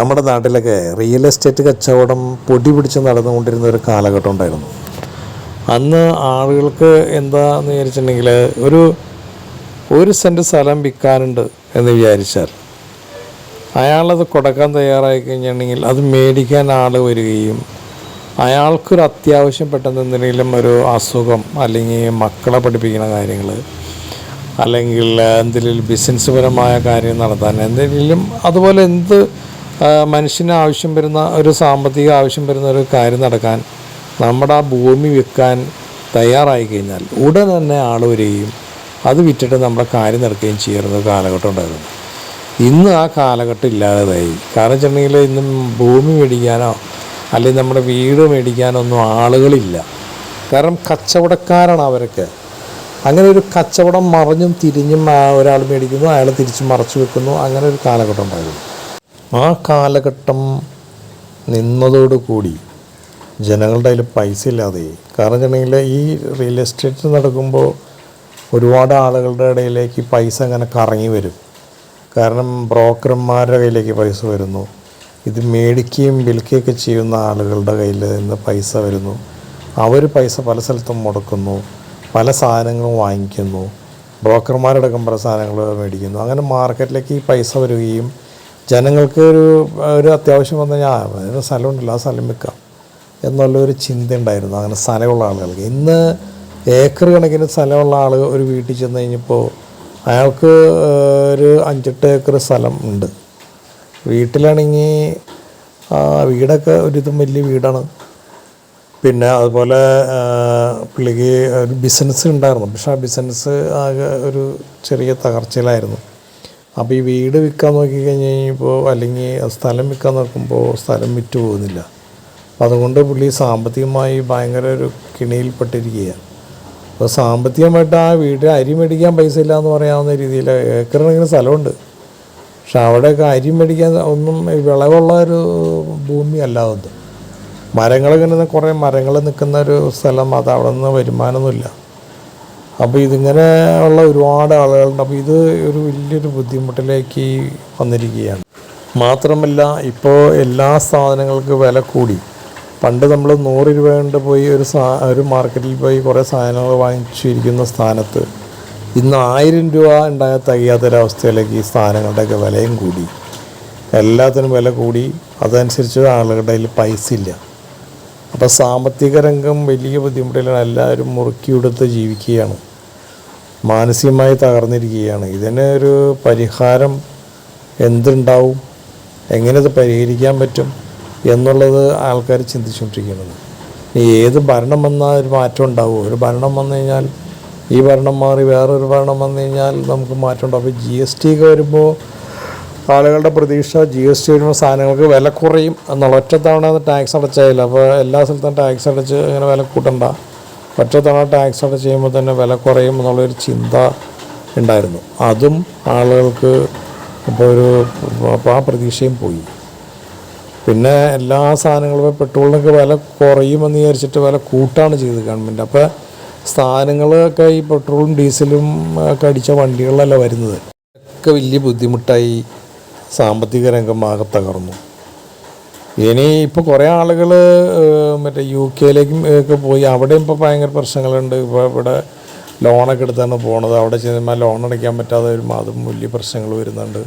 നമ്മുടെ നാട്ടിലൊക്കെ real estate കച്ചവടം പൊടി പിടിച്ച് നടന്നുകൊണ്ടിരുന്ന ഒരു കാലഘട്ടം ഉണ്ടായിരുന്നു. അന്ന് ആളുകൾക്ക് എന്താന്ന് വിചാരിച്ചിട്ടുണ്ടെങ്കിൽ ഒരു ഒരു സെന്റ് സ്ഥലം വിൽക്കാനുണ്ട് എന്ന് വിചാരിച്ചാൽ അയാളത് കൊടുക്കാൻ തയ്യാറായി കഴിഞ്ഞിട്ടുണ്ടെങ്കിൽ അത് മേടിക്കാൻ ആൾ വരികയും അയാൾക്കൊരു അത്യാവശ്യം പെട്ടെന്ന് എന്തെങ്കിലും ഒരു അസുഖം അല്ലെങ്കിൽ മക്കളെ പഠിപ്പിക്കുന്ന കാര്യങ്ങൾ അല്ലെങ്കിൽ എന്തെങ്കിലും ബിസിനസ് പരമായ കാര്യം നടത്താൻ എന്തെങ്കിലും അതുപോലെ എന്ത് മനുഷ്യന് ആവശ്യം വരുന്ന ഒരു സാമ്പത്തിക ആവശ്യം വരുന്ന ഒരു കാര്യം നടക്കാൻ നമ്മുടെ ആ ഭൂമി വിൽക്കാൻ തയ്യാറായി കഴിഞ്ഞാൽ ഉടൻ തന്നെ ആൾ വരികയും അത് വിറ്റിട്ട് നമ്മുടെ കാര്യം നടക്കുകയും ചെയ്യുന്ന കാലഘട്ടം ഉണ്ടായിരുന്നു. ഇന്ന് ആ കാലഘട്ടം ഇല്ലാതായി. കാരണം വെച്ചിട്ടുണ്ടെങ്കിൽ ഇന്നും ഭൂമി മേടിക്കാനോ അല്ലെങ്കിൽ നമ്മുടെ വീട് മേടിക്കാനോ ഒന്നും ആളുകളില്ല. കാരണം കച്ചവടക്കാരാണ് അവരൊക്കെ. അങ്ങനെ ഒരു കച്ചവടം മറിഞ്ഞും തിരിഞ്ഞും ഒരാൾ മേടിക്കുന്നു അയാൾ തിരിച്ച് മറച്ചു വെക്കുന്നു അങ്ങനെ ഒരു കാലഘട്ടം ഉണ്ടായിരുന്നു. ആ കാലഘട്ടം നിന്നതോടുകൂടി ജനങ്ങളുടെ കയ്യിൽ പൈസ ഇല്ലാതെ കാരണം വെച്ചിട്ടുണ്ടെങ്കിൽ ഈ റിയൽ എസ്റ്റേറ്റ് നടക്കുമ്പോൾ ഒരുപാട് ആളുകളുടെ ഇടയിലേക്ക് പൈസ അങ്ങനെ കറങ്ങി വരും. കാരണം ബ്രോക്കർമാരുടെ കയ്യിലേക്ക് പൈസ വരുന്നു. ഇത് മേടിക്കുകയും വിൽക്കുകയൊക്കെ ചെയ്യുന്ന ആളുകളുടെ കയ്യിൽ നിന്ന് പൈസ വരുന്നു. അവർ പൈസ പല സ്ഥലത്തും മുടക്കുന്നു പല സാധനങ്ങളും വാങ്ങിക്കുന്നു. ബ്രോക്കർമാരടക്കം പല സാധനങ്ങൾ മേടിക്കുന്നു. അങ്ങനെ മാർക്കറ്റിലേക്ക് ഈ പൈസ വരികയും ജനങ്ങൾക്ക് ഒരു ഒരു അത്യാവശ്യം വന്നു കഴിഞ്ഞാൽ സ്ഥലമുണ്ടല്ലോ ആ സ്ഥലം വെക്കാം. എന്നുള്ളൊരു ചിന്ത ഉണ്ടായിരുന്നു. അങ്ങനെ സ്ഥലമുള്ള ആളുകൾക്ക്. ഇന്ന് ഏക്കർ കണക്കിന് സ്ഥലമുള്ള ആൾ ഒരു വീട്ടിൽ ചെന്ന് കഴിഞ്ഞപ്പോൾ അയാൾക്ക് ഒരു അഞ്ചെട്ട് ഏക്കർ സ്ഥലം ഉണ്ട്. വീട്ടിലാണെങ്കിൽ വീടൊക്കെ ഒരിതും വലിയ വീടാണ്. പിന്നെ അതുപോലെ പുള്ളിക്ക് ഒരു ബിസിനസ് ഉണ്ടായിരുന്നു. പക്ഷേ ആ ബിസിനസ് ആകെ ഒരു ചെറിയ തകർച്ചയിലായിരുന്നു. അപ്പോൾ ഈ വീട് വിൽക്കാൻ നോക്കിക്കഴിഞ്ഞ് കഴിഞ്ഞപ്പോൾ അല്ലെങ്കിൽ സ്ഥലം വിൽക്കാൻ നോക്കുമ്പോൾ സ്ഥലം വിറ്റ് പോകുന്നില്ല. അതുകൊണ്ട് പുള്ളി സാമ്പത്തികമായി ഭയങ്കര ഒരു കിണിയിൽപ്പെട്ടിരിക്കുകയാണ് അപ്പോൾ സാമ്പത്തികമായിട്ട് ആ വീട് അരി മേടിക്കാൻ പൈസ ഇല്ല എന്ന് പറയാവുന്ന രീതിയിൽ ഏക്കറിനെങ്കിലും സ്ഥലമുണ്ട്. പക്ഷെ അവിടെയൊക്കെ അരി മേടിക്കാൻ ഒന്നും വിളവുള്ള ഒരു ഭൂമി അല്ലാതെ മരങ്ങളിങ്ങനെ കുറേ മരങ്ങൾ നിൽക്കുന്ന ഒരു സ്ഥലം അത് അവിടെ നിന്ന് വരുമാനമൊന്നുമില്ല. അപ്പോൾ ഇതിങ്ങനെ ഉള്ള ഒരുപാട് ആളുകളുണ്ട്. അപ്പോൾ ഇത് ഒരു വലിയൊരു ബുദ്ധിമുട്ടിലേക്ക് വന്നിരിക്കുകയാണ്. മാത്രമല്ല ഇപ്പോൾ എല്ലാ സാധനങ്ങൾക്ക് വില കൂടി. പണ്ട് നമ്മൾ നൂറ് രൂപ കൊണ്ട് പോയി ഒരു സാ ഒരു മാർക്കറ്റിൽ പോയി കുറേ സാധനങ്ങൾ വാങ്ങിച്ചിരിക്കുന്ന സ്ഥാനത്ത് ഇന്ന് ആയിരം രൂപ ഉണ്ടായ തികയാത്തൊരവസ്ഥയിലേക്ക് ഈ സാധനങ്ങളുടെയൊക്കെ വിലയും കൂടി. എല്ലാത്തിനും വില കൂടി. അതനുസരിച്ച് ആളുകളുടെ കയ്യിൽ പൈസ ഇല്ല. അപ്പോൾ സാമ്പത്തിക രംഗം വലിയ ബുദ്ധിമുട്ടിലാണ്. എല്ലാവരും മുറുക്കിയെടുത്ത് ജീവിക്കുകയാണ്. മാനസികമായി തകർന്നിരിക്കുകയാണ്. ഇതിനെ ഒരു പരിഹാരം എന്തുണ്ടാവും? എങ്ങനെ ഇത് പരിഹരിക്കാൻ പറ്റും? എന്നുള്ളത് ആൾക്കാർ ചിന്തിച്ചുകൊണ്ടിരിക്കുന്നത്. ഇനി ഏത് ഭരണം വന്നാൽ ഒരു മാറ്റം ഉണ്ടാവുമോ ഒരു ഭരണം വന്നു കഴിഞ്ഞാൽ ഈ ഭരണം മാറി വേറൊരു ഭരണം വന്നു കഴിഞ്ഞാൽ നമുക്ക് മാറ്റം ഉണ്ടാവും. അപ്പോൾ ജി എസ് ടി ഒക്കെ വരുമ്പോൾ ആളുകളുടെ പ്രതീക്ഷ ജി എസ് ടി വരുമ്പോൾ സാധനങ്ങൾക്ക് വില കുറയും എന്നുള്ള ഒറ്റത്തവണ തവണ ടാക്സ് അടച്ചായില്ല. അപ്പോൾ എല്ലാ സ്ഥലത്തും ടാക്സ് അടച്ച് അങ്ങനെ വില കൂട്ടണ്ട. ഒറ്റ തവണ ടാക്സ് അടച്ച് ചെയ്യുമ്പോൾ തന്നെ വില കുറയും എന്നുള്ളൊരു ചിന്ത ഉണ്ടായിരുന്നു. അതും ആളുകൾക്ക് ഇപ്പോൾ ഒരു ആ പ്രതീക്ഷയും പോയി. പിന്നെ എല്ലാ സാധനങ്ങളും പെട്രോളിനൊക്കെ വില കുറയുമെന്ന് വിചാരിച്ചിട്ട് വില കൂട്ടാണ് ചെയ്തത് ഗവൺമെന്റ്. അപ്പോൾ സാധനങ്ങളൊക്കെ ഈ പെട്രോളും ഡീസലും ഒക്കെ അടിച്ച വണ്ടികളിലല്ല വരുന്നത്. ഒക്കെ വലിയ ബുദ്ധിമുട്ടായി സാമ്പത്തിക രംഗം ആകെ തകർന്നു. ഇനി ഇപ്പോൾ കുറേ ആളുകൾ മറ്റേ യു കെയിലേക്കും ഒക്കെ പോയി. അവിടെ ഇപ്പോൾ ഭയങ്കര പ്രശ്നങ്ങളുണ്ട്. ഇപ്പോൾ ഇവിടെ ലോണൊക്കെ എടുത്താണ് പോണത്. അവിടെ ചെന്നാൽ ലോൺ അടയ്ക്കാൻ പറ്റാതെ വരുമ്പോൾ അതും വലിയ പ്രശ്നങ്ങൾ വരുന്നുണ്ട്.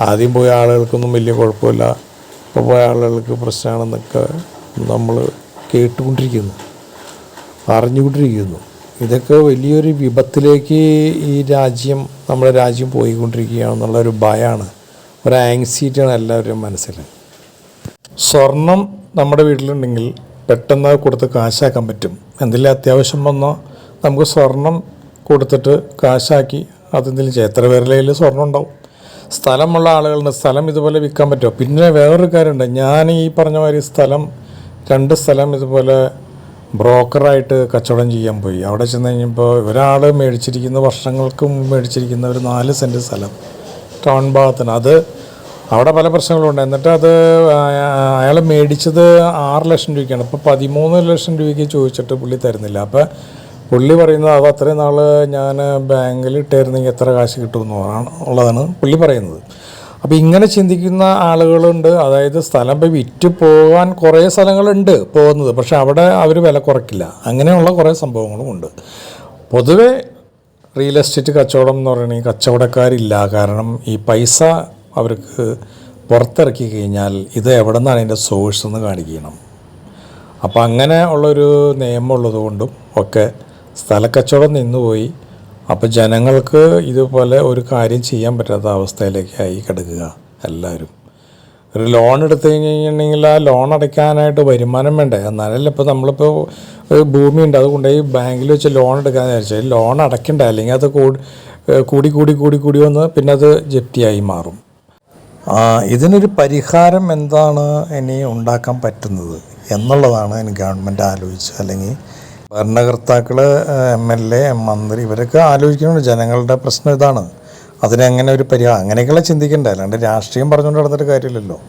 ആദ്യം പോയ ആളുകൾക്കൊന്നും വലിയ കുഴപ്പമില്ല. ഇപ്പോൾ പോയ ആളുകൾക്ക് പ്രശ്നമാണെന്നൊക്കെ നമ്മൾ കേട്ടുകൊണ്ടിരിക്കുന്നു. അറിഞ്ഞുകൊണ്ടിരിക്കുന്നു. ഇതൊക്കെ വലിയൊരു വിപത്തിലേക്ക് ഈ രാജ്യം നമ്മുടെ രാജ്യം പോയിക്കൊണ്ടിരിക്കുകയാണെന്നുള്ള ഒരു ഭയമാണ് ഒരു ആങ്സൈറ്റിയാണ് എല്ലാവരുടെയും മനസ്സിൽ സ്വർണം നമ്മുടെ വീട്ടിലുണ്ടെങ്കിൽ പെട്ടെന്ന് കൊടുത്ത് കാശാക്കാൻ പറ്റും. എന്തെങ്കിലും അത്യാവശ്യം വന്നാൽ നമുക്ക് സ്വർണം കൊടുത്തിട്ട് കാശാക്കി അതെന്തെങ്കിലും എത്ര പേരുടെ സ്വർണം ഉണ്ടാവും? സ്ഥലമുള്ള ആളുകളുണ്ട് സ്ഥലം ഇതുപോലെ വിൽക്കാൻ പറ്റുമോ? പിന്നെ വേറൊരു കാര്യമുണ്ട്. ഞാൻ ഈ പറഞ്ഞ മാതിരി സ്ഥലം രണ്ട് സ്ഥലം ഇതുപോലെ ബ്രോക്കറായിട്ട് കച്ചവടം ചെയ്യാൻ പോയി. അവിടെ ചെന്ന് കഴിഞ്ഞപ്പോൾ ഒരാൾ മേടിച്ചിരിക്കുന്ന വർഷങ്ങൾക്ക് മുമ്പ് മേടിച്ചിരിക്കുന്ന ഒരു നാല് സെന്റ് സ്ഥലം ടൗൺ ഭാഗത്തിന് അത് അവിടെ പല പ്രശ്നങ്ങളുണ്ട്. എന്നിട്ട് അത് അയാൾ മേടിച്ചത് ആറ് ലക്ഷം രൂപയ്ക്കാണ്. ഇപ്പോൾ പതിമൂന്ന് ലക്ഷം രൂപയ്ക്ക് ചോദിച്ചിട്ട് പുള്ളി തരുന്നില്ല. അപ്പോൾ പുള്ളി പറയുന്നത് അത് അത്രയും നാൾ ഞാൻ ബാങ്കിൽ ഇട്ടായിരുന്നെങ്കിൽ എത്ര കാശ് കിട്ടുമെന്ന് പറയണം ഉള്ളതാണ് പുള്ളി പറയുന്നത്. അപ്പോൾ ഇങ്ങനെ ചിന്തിക്കുന്ന ആളുകളുണ്ട്. അതായത് സ്ഥലം ഇപ്പോൾ വിറ്റ് പോകാൻ കുറേ സ്ഥലങ്ങളുണ്ട് പോകുന്നത്. പക്ഷേ അവിടെ അവർ വില കുറയ്ക്കില്ല. അങ്ങനെയുള്ള കുറേ സംഭവങ്ങളും ഉണ്ട്. പൊതുവേ റിയൽ എസ്റ്റേറ്റ് കച്ചവടം എന്ന് പറയുന്നത് കച്ചവടക്കാരില്ല. കാരണം ഈ പൈസ അവർക്ക് പുറത്തിറക്കി കഴിഞ്ഞാൽ ഇത് എവിടെ നിന്നാണ് അതിന്റെ സോഴ്സ് എന്ന് കാണിക്കണം. അപ്പോൾ അങ്ങനെ ഉള്ളൊരു നിയമം ഉള്ളതുകൊണ്ടും ഒക്കെ സ്ഥലക്കച്ചവടം നിന്നുപോയി. അപ്പോൾ ജനങ്ങൾക്ക് ഇതുപോലെ ഒരു കാര്യം ചെയ്യാൻ പറ്റാത്ത അവസ്ഥയിലേക്കായി കിടക്കുക എല്ലാവരും. ഒരു ലോൺ എടുത്തു കഴിഞ്ഞിട്ടുണ്ടെങ്കിൽ ആ ലോൺ അടയ്ക്കാനായിട്ട് വരുമാനം വേണ്ടേ? എന്നാലല്ല ഇപ്പോൾ നമ്മളിപ്പോൾ ഒരു ഭൂമി ഉണ്ട് അത് ബാങ്കിൽ വെച്ച് ലോൺ എടുക്കാൻ വിചാരിച്ചാൽ ലോൺ അടയ്ക്കണ്ട അല്ലെങ്കിൽ അത് കൂടി കൂടി കൂടി കൂടി കൂടി വന്ന് പിന്നെ അത് ജപ്തിയായി മാറും. ഇതിനൊരു പരിഹാരം എന്താണ് ഇനി ഉണ്ടാക്കാൻ പറ്റുന്നത് എന്നുള്ളതാണ് ഇനി ഗവൺമെന്റ് ആലോചിച്ച് അല്ലെങ്കിൽ ഭരണകർത്താക്കൾ എം എൽ എ മന്ത്രി ഇവരൊക്കെ ആലോചിക്കുന്നുണ്ട്. ജനങ്ങളുടെ പ്രശ്നം ഇതാണ്. അതിനെങ്ങനെ ഒരു പരിഹാരം അങ്ങനെയൊക്കെയുള്ള ചിന്തിക്കേണ്ട? അല്ലാണ്ട് രാഷ്ട്രീയം പറഞ്ഞുകൊണ്ട് നടന്നിട്ട് കാര്യമില്ലല്ലോ.